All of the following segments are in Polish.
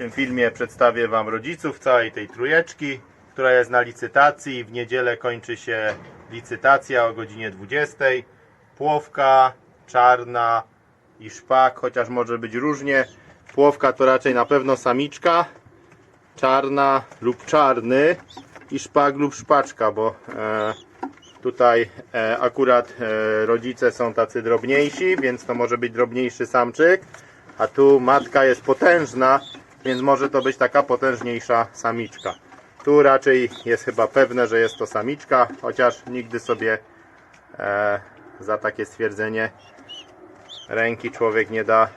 tym filmie przedstawię Wam rodziców całej tej trójeczki, która jest na licytacji. W niedzielę kończy się licytacja o godzinie 20. Płowka, czarna i szpak, chociaż może być różnie. Płowka to raczej na pewno samiczka, czarna lub czarny i szpak lub szpaczka, bo e, tutaj e, akurat e, rodzice są tacy drobniejsi, więc to może być drobniejszy samczyk, a tu matka jest potężna, więc może to być taka potężniejsza samiczka. Tu raczej jest chyba pewne, że jest to samiczka, chociaż nigdy sobie e, za takie stwierdzenie ręki człowiek nie da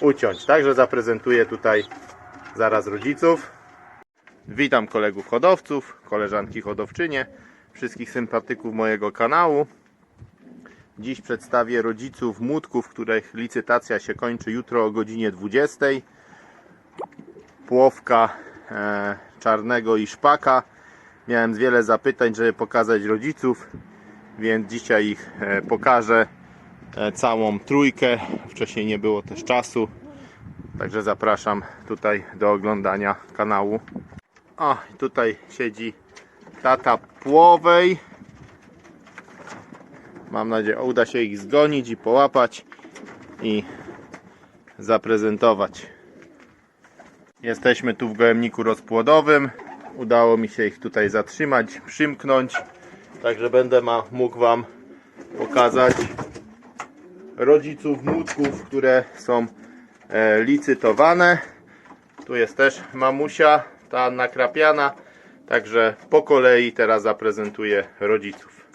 uciąć. Także zaprezentuję tutaj zaraz rodziców. Witam kolegów hodowców, koleżanki hodowczynie, wszystkich sympatyków mojego kanału. Dziś przedstawię rodziców młódków, których licytacja się kończy jutro o godzinie 20. Płowka e, czarnego i szpaka. Miałem wiele zapytań, żeby pokazać rodziców, więc dzisiaj ich e, pokażę e, całą trójkę. Wcześniej nie było też czasu. Także zapraszam tutaj do oglądania kanału. O, tutaj siedzi tata płowej. Mam nadzieję, uda się ich zgonić i połapać i zaprezentować. Jesteśmy tu w gołębniku rozpłodowym. Udało mi się ich tutaj zatrzymać, przymknąć. Także będę ma, mógł Wam pokazać rodziców młódków, które są e, licytowane. Tu jest też mamusia, ta nakrapiana. Także po kolei teraz zaprezentuję rodziców.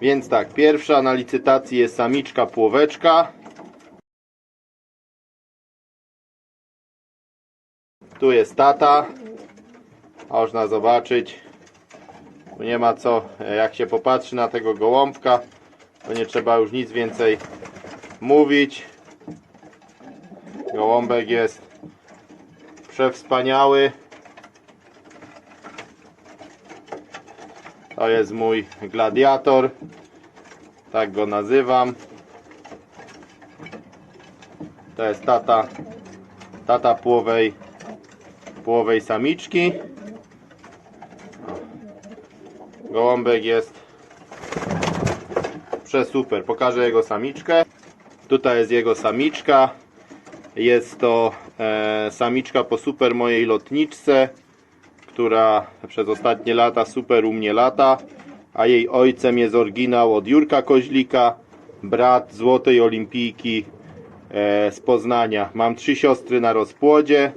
Więc tak, pierwsza na licytacji jest samiczka płoweczka. Tu jest tata. Można zobaczyć. Tu nie ma co, jak się popatrzy na tego gołąbka, to nie trzeba już nic więcej mówić. Gołąbek jest przewspaniały. To jest mój gladiator. Tak go nazywam. To jest tata, tata płowej, płowej samiczki. Gołąbek jest przesuper. Pokażę jego samiczkę. Tutaj jest jego samiczka. Jest to e, samiczka po super mojej lotniczce, która przez ostatnie lata super u mnie lata, a jej ojcem jest oryginał od Jurka Koźlika, brat złotej olimpijki e, z Poznania. Mam trzy siostry na rozpłodzie,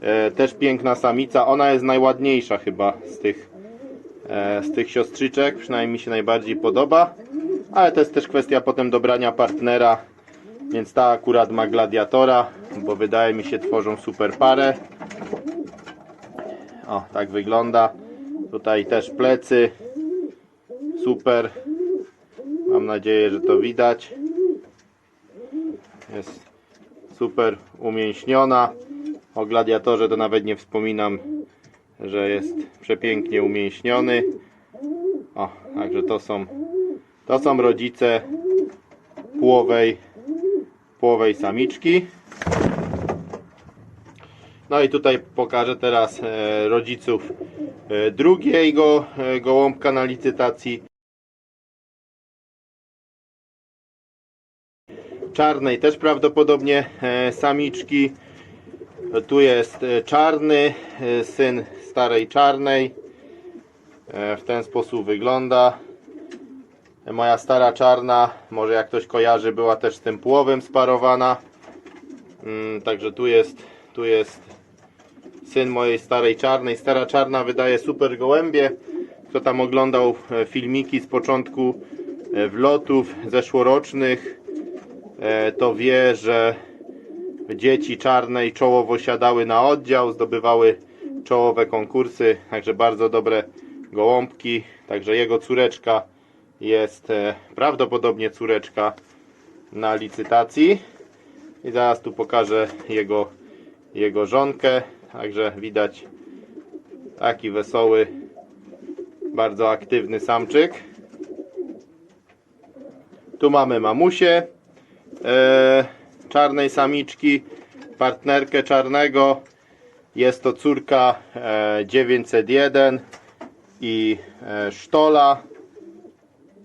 e, też piękna samica, ona jest najładniejsza chyba z tych, e, z tych siostrzyczek, przynajmniej mi się najbardziej podoba, ale to jest też kwestia potem dobrania partnera, więc ta akurat ma gladiatora, bo wydaje mi się tworzą super parę. O, tak wygląda. Tutaj też plecy. Super. Mam nadzieję, że to widać. Jest super umięśniona. O gladiatorze to nawet nie wspominam, że jest przepięknie umięśniony. O, także to są to są rodzice płowej płowej samiczki. No i tutaj pokażę teraz e, rodziców e, drugiego e, gołąbka na licytacji. Czarnej też prawdopodobnie samiczki. Tu jest e, czarny, e, syn starej czarnej. E, W ten sposób wygląda. Moja stara czarna, może jak ktoś kojarzy, była też z tym płowem sparowana. Mm, Także tu jest, tu jest syn mojej starej czarnej. Stara czarna wydaje super gołębie. Kto tam oglądał e, filmiki z początku e, wlotów zeszłorocznych, e, to wie, że dzieci czarnej czołowo siadały na oddział, zdobywały czołowe konkursy, także bardzo dobre gołąbki. Także jego córeczka jest e, prawdopodobnie córeczka na licytacji. I zaraz tu pokażę jego, jego żonkę. Także widać taki wesoły, bardzo aktywny samczyk. Tu mamy mamusię e, czarnej samiczki. partnerkę czarnego. Jest to córka e, 901 i e, sztola.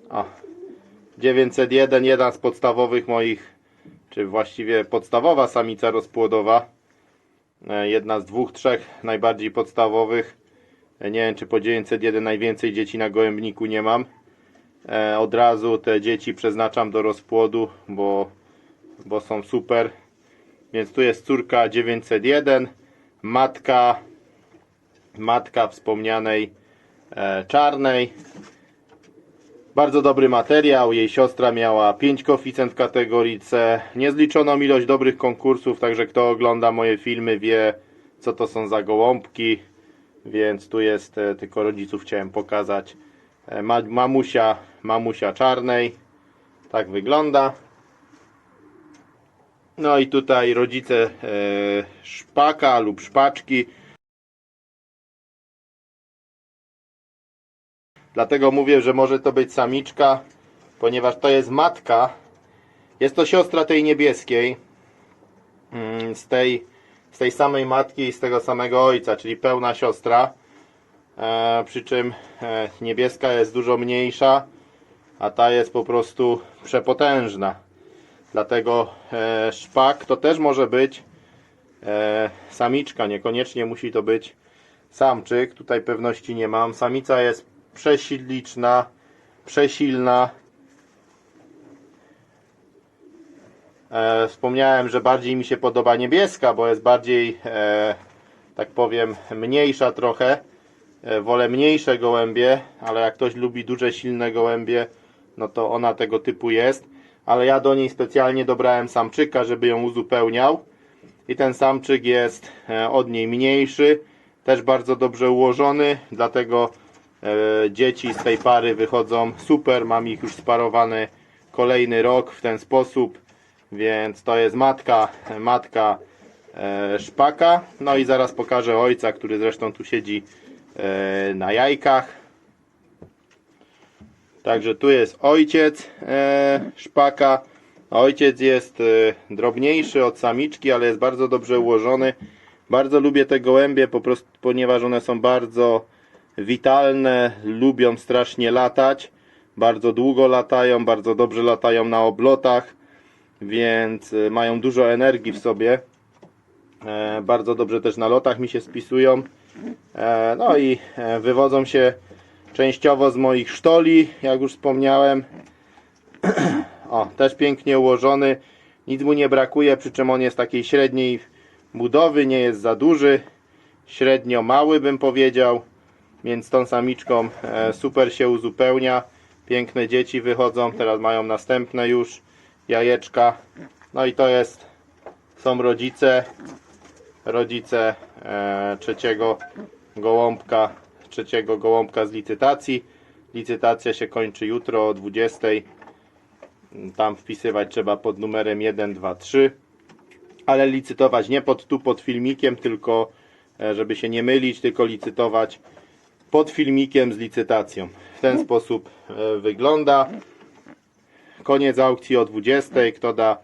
O, 901, jeden z podstawowych moich, czy właściwie podstawowa samica rozpłodowa. E, Jedna z dwóch, trzech najbardziej podstawowych. E, Nie wiem, czy po 901 najwięcej dzieci na gołębniku nie mam. E, Od razu te dzieci przeznaczam do rozpłodu, bo, bo są super. Więc tu jest córka 901, matka, matka wspomnianej e, czarnej. Bardzo dobry materiał. Jej siostra miała 5 koeficjent w kategorii C. Niezliczoną ilość dobrych konkursów, także kto ogląda moje filmy wie, co to są za gołąbki. Więc tu jest, e, tylko rodziców chciałem pokazać. E, Ma, mamusia, mamusia czarnej. Tak wygląda. No i tutaj rodzice e, szpaka lub szpaczki. Dlatego mówię, że może to być samiczka, ponieważ to jest matka. Jest to siostra tej niebieskiej. Mm, Z tej, z tej samej matki i z tego samego ojca, czyli pełna siostra. E, przy czym e, niebieska jest dużo mniejsza, a ta jest po prostu przepotężna. Dlatego e, szpak to też może być e, samiczka, niekoniecznie musi to być samczyk. Tutaj pewności nie mam. Samica jest prześliczna, przesilna. E, wspomniałem, że bardziej mi się podoba niebieska, bo jest bardziej, tak powiem, mniejsza trochę. Wolę mniejsze gołębie, ale jak ktoś lubi duże, silne gołębie, no to ona tego typu jest. Ale ja do niej specjalnie dobrałem samczyka, żeby ją uzupełniał. I ten samczyk jest e, od niej mniejszy, też bardzo dobrze ułożony, dlatego e, dzieci z tej pary wychodzą super. Mam ich już sparowane kolejny rok w ten sposób, więc to jest matka, matka e, szpaka. No i zaraz pokażę ojca, który zresztą tu siedzi na jajkach. Także tu jest ojciec e, szpaka. Ojciec jest e, drobniejszy od samiczki, ale jest bardzo dobrze ułożony. Bardzo lubię te gołębie, po prostu, ponieważ one są bardzo witalne, lubią strasznie latać. Bardzo długo latają, bardzo dobrze latają na oblotach, więc e, mają dużo energii w sobie. E, bardzo dobrze też na lotach mi się spisują. E, no i e, wywodzą się częściowo z moich sztoli, jak już wspomniałem. O, też pięknie ułożony. Nic mu nie brakuje, przy czym on jest takiej średniej budowy, nie jest za duży. Średnio mały bym powiedział, więc tą samiczką e, super się uzupełnia. Piękne dzieci wychodzą, teraz mają następne już jajeczka. No i to jest, są rodzice, rodzice e, trzeciego gołąbka, trzeciego gołąbka z licytacji. Licytacja się kończy jutro o 20. Tam wpisywać trzeba pod numerem 1, 2, 3. Ale licytować nie pod tu pod filmikiem, tylko e, żeby się nie mylić, tylko licytować pod filmikiem z licytacją. W ten sposób e, wygląda. Koniec aukcji o 20. Kto da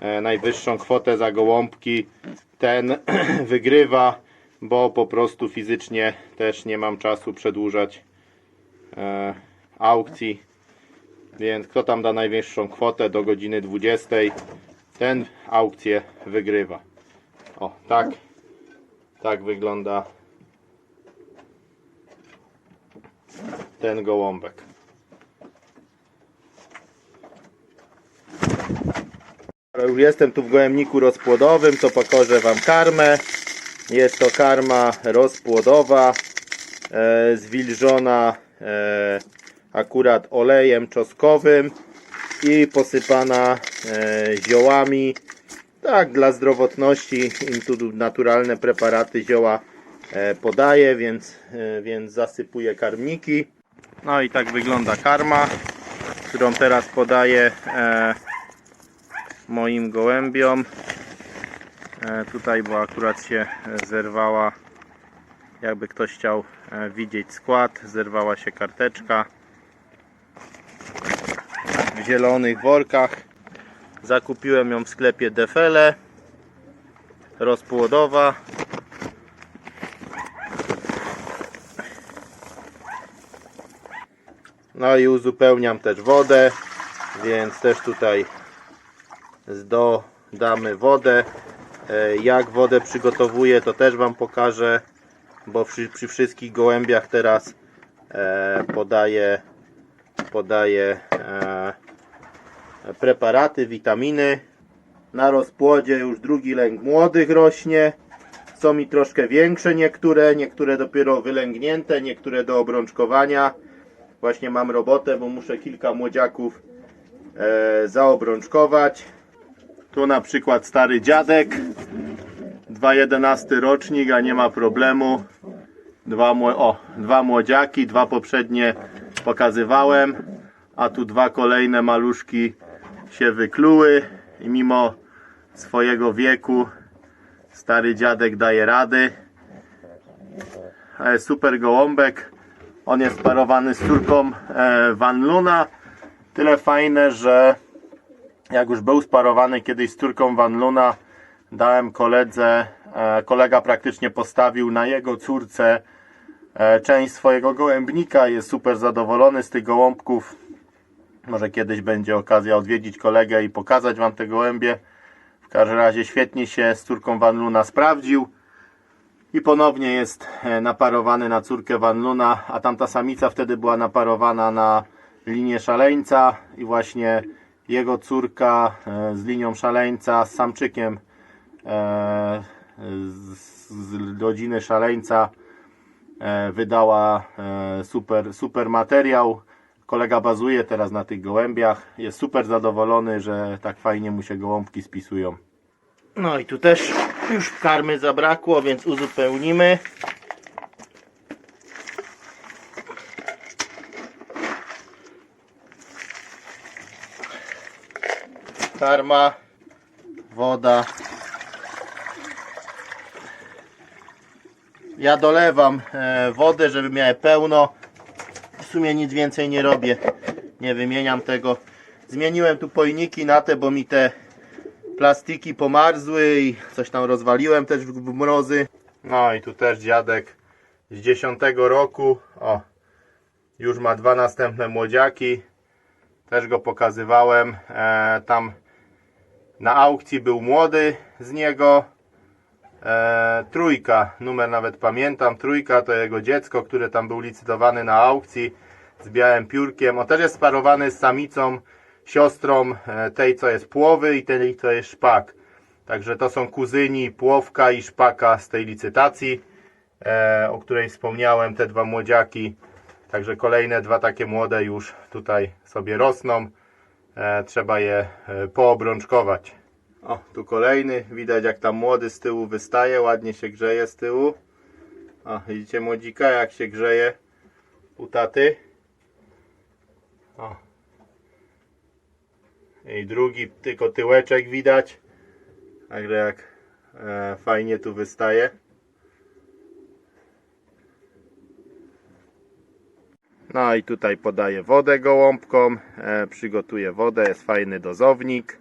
e, najwyższą kwotę za gołąbki, ten wygrywa, bo po prostu fizycznie też nie mam czasu przedłużać e, aukcji. Więc kto tam da najwyższą kwotę do godziny 20, ten aukcję wygrywa. O, tak. Tak wygląda ten gołąbek. Już jestem tu w gołębniku rozpłodowym, to pokażę Wam karmę. Jest to karma rozpłodowa, e, zwilżona e, akurat olejem czosnkowym i posypana e, ziołami. Tak, dla zdrowotności im tu naturalne preparaty zioła e, podaję, więc, e, więc zasypuję karmniki. No i tak wygląda karma, którą teraz podaję e, moim gołębiom. E, tutaj, bo akurat się e, zerwała, jakby ktoś chciał e, widzieć skład, zerwała się karteczka w zielonych workach. Zakupiłem ją w sklepie Defele. rozpłodowa. No i uzupełniam też wodę, więc też tutaj dodamy wodę. E, Jak wodę przygotowuję, to też Wam pokażę, bo przy, przy wszystkich gołębiach teraz e, podaję, podaję e, preparaty, witaminy. Na rozpłodzie już drugi lęk młodych rośnie. Są mi troszkę większe niektóre, niektóre dopiero wylęgnięte, niektóre do obrączkowania. Właśnie mam robotę, bo muszę kilka młodziaków e, zaobrączkować. Tu na przykład stary dziadek, 2.11 rocznik, a nie ma problemu. Dwa, o, dwa młodziaki, dwa poprzednie pokazywałem, a tu dwa kolejne maluszki się wykluły i mimo swojego wieku stary dziadek daje rady. E, Super gołąbek. On jest parowany z córką e, Van Luna. Tyle fajne, że jak już był sparowany kiedyś z córką Van Luna, dałem koledze, e, kolega praktycznie postawił na jego córce e, część swojego gołębnika. Jest super zadowolony z tych gołąbków. Może kiedyś będzie okazja odwiedzić kolegę i pokazać Wam te gołębie. W każdym razie świetnie się z córką Van Luna sprawdził. I ponownie jest e, naparowany na córkę Van Luna, a tamta samica wtedy była naparowana na linię szaleńca i właśnie jego córka e, z linią szaleńca, z samczykiem e, z, rodziny szaleńca e, wydała super, super materiał. Kolega bazuje teraz na tych gołębiach. Jest super zadowolony, że tak fajnie mu się gołąbki spisują. No i tu też już karmy zabrakło, więc uzupełnimy. Karma, woda. Ja dolewam e, wodę, żeby miałem pełno. W sumie nic więcej nie robię. Nie wymieniam tego. Zmieniłem tu pojniki na te, bo mi te plastiki pomarzły i coś tam rozwaliłem też w mrozy. No i tu też dziadek z 10 roku. O, już ma dwa następne młodziaki. Też go pokazywałem. E, tam na aukcji był młody z niego. E, trójka, numer nawet pamiętam. Trójka to jego dziecko, które tam był licytowany na aukcji z białym piórkiem. On też jest sparowany z samicą, siostrą e, tej, co jest płowy i tej, co jest szpak. Także to są kuzyni płowka i szpaka z tej licytacji, e, o której wspomniałem, te dwa młodziaki. Także kolejne dwa takie młode już tutaj sobie rosną. E, trzeba je e, poobrączkować. O, tu kolejny. Widać jak tam młody z tyłu wystaje, ładnie się grzeje z tyłu. O, widzicie młodzika jak się grzeje u taty. O. I drugi, tylko tyłeczek widać. Także jak e, fajnie tu wystaje. No i tutaj podaję wodę gołąbkom. E, przygotuję wodę, jest fajny dozownik.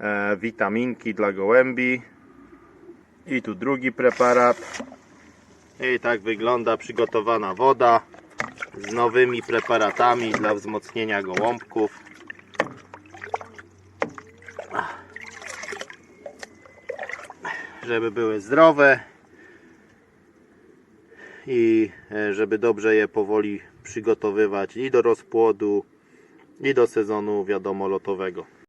E, witaminki dla gołębi. I tu drugi preparat. I tak wygląda przygotowana woda z nowymi preparatami dla wzmocnienia gołąbków. Żeby były zdrowe i e, żeby dobrze je powoli przygotowywać i do rozpłodu, i do sezonu wiadomo lotowego.